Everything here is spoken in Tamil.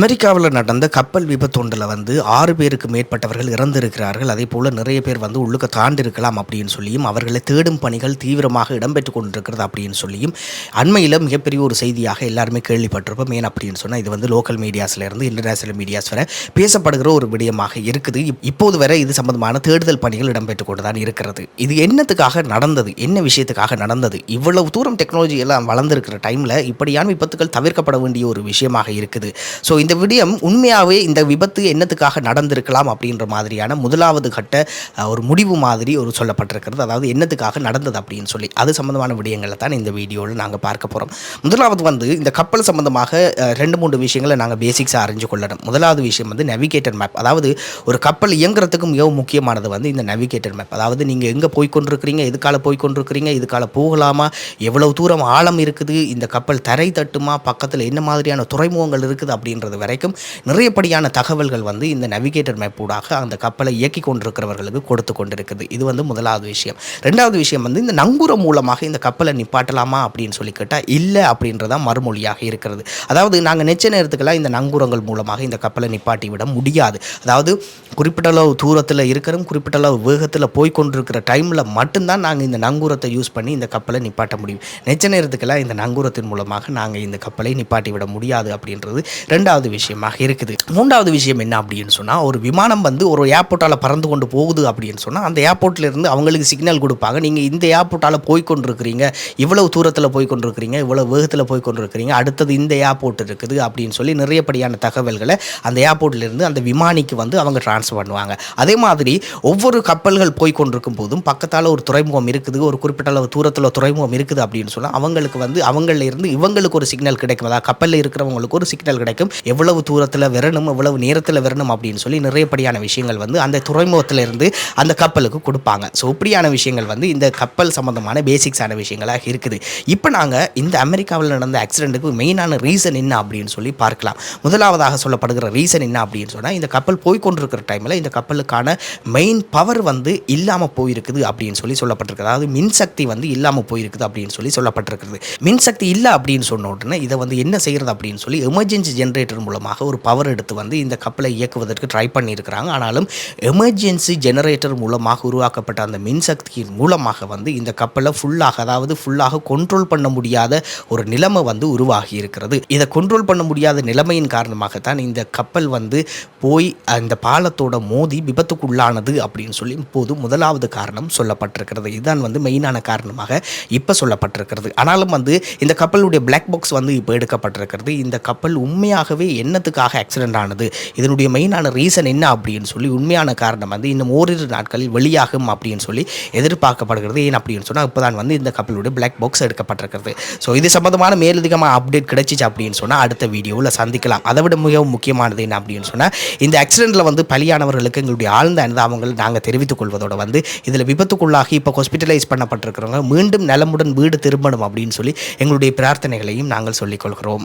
அமெரிக்காவில் நடந்த கப்பல் விபத்தொண்டில் வந்து ஆறு பேருக்கு மேற்பட்டவர்கள் இறந்திருக்கிறார்கள். அதே போல் நிறைய பேர் வந்து உள்ளுக்க தாண்டிருக்கலாம் அப்படின்னு சொல்லியும் அவர்களை தேடும் பணிகள் தீவிரமாக இடம்பெற்று கொண்டிருக்கிறது அப்படின்னு சொல்லியும் அண்மையில் மிகப்பெரிய ஒரு செய்தியாக எல்லாருமே கேள்விப்பட்டிருப்போம். ஏன் அப்படின்னு சொன்னால் இது வந்து லோக்கல் மீடியாஸ்லேருந்து இன்டர்நேஷனல் மீடியாஸ் வரை பேசப்படுகிற ஒரு விடயமாக இருக்குது. இப்போது வரை இது சம்பந்தமான தேடுதல் பணிகள் இடம்பெற்று கொண்டு தான் இருக்கிறது. இது என்னத்துக்காக நடந்தது? என்ன விஷயத்துக்காக நடந்தது? இவ்வளவு தூரம் டெக்னாலஜி எல்லாம் வளர்ந்துருக்கிற டைமில் இப்படியான விபத்துகள் தவிர்க்கப்பட வேண்டிய ஒரு விஷயமாக இருக்குது. ஸோ இந்த இந்த விடயம் உண்மையாகவே இந்த விபத்து என்னத்துக்காக நடந்திருக்கலாம் அப்படின்ற மாதிரியான முதலாவது கட்ட ஒரு முடிவு மாதிரி ஒரு சொல்லப்பட்டிருக்கிறது. அதாவது என்னத்துக்காக நடந்தது அப்படின்னு சொல்லி. அது சம்மந்தமான விடயங்களை தான் இந்த வீடியோவில் நாங்கள் பார்க்க போகிறோம் முதலாவது வந்து இந்த கப்பல் சம்மந்தமாக ரெண்டு மூன்று விஷயங்களை நாங்கள் பேசிக்ஸாக அறிஞ்சு கொள்ளணும். முதலாவது விஷயம் வந்து நெவிகேட்டர் மேப் அதாவது ஒரு கப்பல் இயங்குறதுக்கு மிகவும் முக்கியமானது வந்து இந்த நெவிகேட்டர் மேப் அதாவது நீங்கள் எங்கே போய் கொண்டிருக்கிறீங்க எதுக்கால போய் கொண்டிருக்கிறீங்க இதுக்கால போகலாமா எவ்வளவு தூரம் ஆழம் இருக்குது இந்த கப்பல் தரை தட்டுமா பக்கத்தில் என்ன மாதிரியான துறைமுகங்கள் இருக்குது அப்படின்றது வரைக்கும் நிறையப்படியான தகவல்கள் வந்து இந்த நவிகேட்டர் மேப்பூடாக அந்த கப்பலை இயக்கி கொண்டிருக்கிறவர்களுக்கு கொடுத்து கொண்டிருக்குது. இது வந்து முதலாவது விஷயம். ரெண்டாவது விஷயம் வந்து இந்த நங்கூரம் மூலமாக இந்த கப்பலை நிப்பாட்டலாமா அப்படின்னு சொல்லி கேட்டால் இல்லை அப்படின்றதான் மறுமொழியாக இருக்கிறது. அதாவது நாங்கள் நெச்ச நேரத்துக்கெல்லாம் இந்த நங்கூரங்கள் மூலமாக இந்த கப்பலை நிப்பாட்டி விட முடியாது. அதாவது குறிப்பிட்ட அளவு தூரத்தில் இருக்கிறோம் குறிப்பிட்ட அளவு வேகத்தில் போய் கொண்டிருக்கிற டைமில் மட்டும்தான் நாங்கள் இந்த நங்கூரத்தை யூஸ் பண்ணி இந்த கப்பலை நிப்பாட்ட முடியும். நெச்ச நேரத்துக்கெல்லாம் இந்த நங்கூரத்தின் மூலமாக நாங்கள் இந்த கப்பலை நிப்பாட்டி விட முடியாது அப்படின்றது ரெண்டாவது விஷயமாக இருக்குது. மூன்றாவது விஷயம் என்ன அப்படின்னு சொன்னால் ஒரு விமானம் வந்து ஒரு ஏர்போர்ட்டால் பறந்து கொண்டு போகுது அப்படின்னு சொன்னால் அந்த ஏர்போர்ட்லேருந்து அவங்களுக்கு சிக்னல் கொடுப்பாங்க. நீங்கள் இந்த ஏர்போர்ட்டால் போய் கொண்டிருக்கிறீங்க இவ்வளவு தூரத்தில் போய் கொண்டிருக்கிறீங்க இவ்வளோ வேகத்தில் போய் கொண்டிருக்கிறீங்க அடுத்தது இந்த ஏர்போர்ட் இருக்குது அப்படின்னு சொல்லி நிறையப்படியான தகவல்களை அந்த ஏர்போர்ட்லேருந்து அந்த விமானிக்கு வந்து அவங்க ட்ரான்ஸ்ஃபர் பண்ணுவாங்க. அதே மாதிரி ஒவ்வொரு கப்பல்கள் போய் கொண்டிருக்கும் போதும் பக்கத்தால் ஒரு துறைமுகம் இருக்குது ஒரு குறிப்பிட்ட அளவு தூரத்தில் துறைமுகம் இருக்குது அப்படின்னு சொன்னால் அவங்களுக்கு வந்து அவங்கள இருந்து இவங்களுக்கு ஒரு சிக்னல் கிடைக்கும். அதாவது கப்பலில் இருக்கிறவங்களுக்கு ஒரு சிக்னல் கிடைக்கும். எவ்வளவு தூரத்தில் வரணும் எவ்வளவு நேரத்தில் வரணும் அப்படின்னு சொல்லி நிறையப்படியான விஷயங்கள் வந்து அந்த துறைமுகத்தில் இருந்து அந்த கப்பலுக்கு கொடுப்பாங்க. ஸோ இப்படியான விஷயங்கள் வந்து இந்த கப்பல் சம்பந்தமான பேசிக்ஸான விஷயங்களாக இருக்குது. இப்போ நாங்கள் இந்த அமெரிக்காவில் நடந்த ஆக்சிடென்ட்டுக்கு மெயினான ரீசன் என்ன அப்படின்னு சொல்லி பார்க்கலாம். முதலாவதாக சொல்லப்படுகிற ரீசன் என்ன அப்படின்னு சொன்னால் இந்த கப்பல் போய்கொண்டிருக்கிற டைமில் இந்த கப்பலுக்கான மெயின் பவர் வந்து இல்லாமல் போயிருக்குது அப்படின்னு சொல்லி சொல்லப்பட்டிருக்கு அதாவது மின்சக்தி வந்து இல்லாமல் போயிருக்குது அப்படின்னு சொல்லி சொல்லப்பட்டிருக்கிறது மின்சக்தி இல்லை அப்படின்னு சொன்ன உடனே இதை வந்து என்ன செய்கிறது அப்படின்னு சொல்லி எமர்ஜென்சி ஜென்ரேட்டர் மூலமாக ஒரு பவர் எடுத்து வந்து இந்த கப்பலை இயக்குவதற்கு ட்ரை பண்ணியிருக்கிறாங்க. ஆனாலும் எமர்ஜென்சி ஜெனரேட்டர் மூலமாக உருவாக்கப்பட்ட அந்த மின்சக்தியின் மூலமாக வந்து இந்த கப்பலை ஃபுல்லாக அதாவது ஃபுல்லாக கண்ட்ரோல் பண்ண முடியாத ஒரு நிலைமை வந்து உருவாகி இருக்கிறது. இதை கண்ட்ரோல் பண்ண முடியாத நிலைமையின் காரணமாகத்தான் இந்த கப்பல் வந்து போய் அந்த பாலத்தோட மோதி விபத்துக்குள்ளானது அப்படின்னு சொல்லி இப்போது முதலாவது காரணம் சொல்லப்பட்டிருக்கிறது. இதுதான் வந்து மெயினான காரணமாக இப்போ சொல்லப்பட்டிருக்கிறது. ஆனாலும் வந்து இந்த கப்பலுடைய பிளாக் பாக்ஸ் வந்து இப்போ எடுக்கப்பட்டிருக்கிறது. இந்த கப்பல் உண்மையாகவே என்னத்துக்காக ஆக்சிடென்ட் ஆனது? இதனுடைய மெயினான ரீசன் என்ன அப்படின்னு சொல்லி உண்மையான காரணம் வந்து இன்னும் ஓரிரு நாட்களில் வெளியாகும் அப்படின்னு சொல்லி எதிர்பார்க்கப்படுகிறது. ஏன் அப்படின்னு சொன்னால் இப்போ தான் வந்து இந்த கப்பலுடைய பிளாக் பாக்ஸ் எடுக்கப்பட்டிருக்கிறது. ஸோ இது சம்பந்தமான மேலதிகமாக அப்டேட் கிடைச்சிச்சு அப்படின்னு சொன்னால் அடுத்த வீடியோவில் சந்திக்கலாம். அதை விட மிகவும் முக்கியமானது என்ன அப்படின்னு சொன்னால் இந்த ஆக்சிடென்ட்டில் வந்து பலியானவர்களுக்கு எங்களுடைய ஆழ்ந்த அனுதாபங்கள் நாங்கள் தெரிவித்துக் கொள்வதோட வந்து இதில் விபத்துக்குள்ளாகி இப்போ ஹாஸ்பிட்டலைஸ் பண்ணப்பட்டிருக்கிறவங்க மீண்டும் நலமுடன் வீடு திரும்பணும் அப்படின்னு சொல்லி எங்களுடைய பிரார்த்தனைகளையும் நாங்கள் சொல்லிக் கொள்கிறோம்.